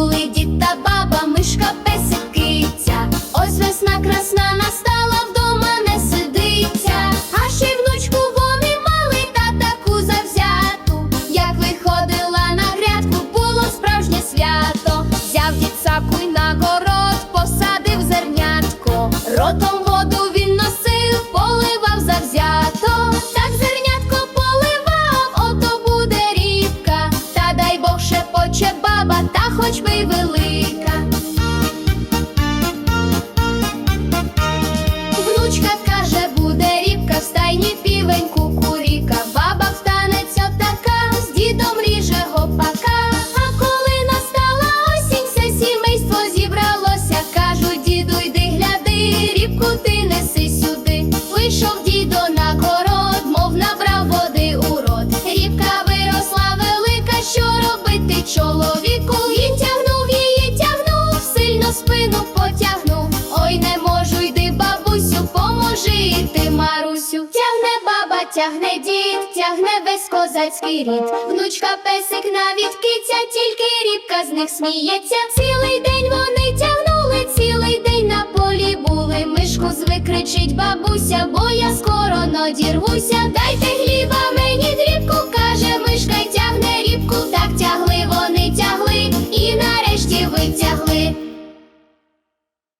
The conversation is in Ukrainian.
були дід та баба, мишка, песик, киця Ось весна красна настала, вдома не сидиться, а ще й внучку вони мали та таку завзяту. Як виходила на грядку, було справжнє свято. Взяв дід сапку й на город, посадив зернятко, ротом воду він носив, поливав завзято. Так зернятко поливав, ото буде рівка, та дай Бог ще поче баба хоч би й велика. Внучка каже, буде рібка, в стайні півень кукуріка, баба встанеться така, з дідом ріже гопака. А коли настала осінь, все сімейство зібралося. Кажуть, діду, йди гляди, рібку ти неси сюди. Вийшов дідо на город, мов набрав води у рот. Рібка виросла велика, що робити чоловік. Тягне дід, тягне весь козацький рід. Внучка песик навіть киця, тільки рібка з них сміється. Цілий день вони тягнули, цілий день на полі були. Мишку звик кричить бабуся, бо я скоро надірвуся. Дайте хліба мені дрібку, каже мишка й тягне рібку. Так тягли вони тягли, і нарешті витягли.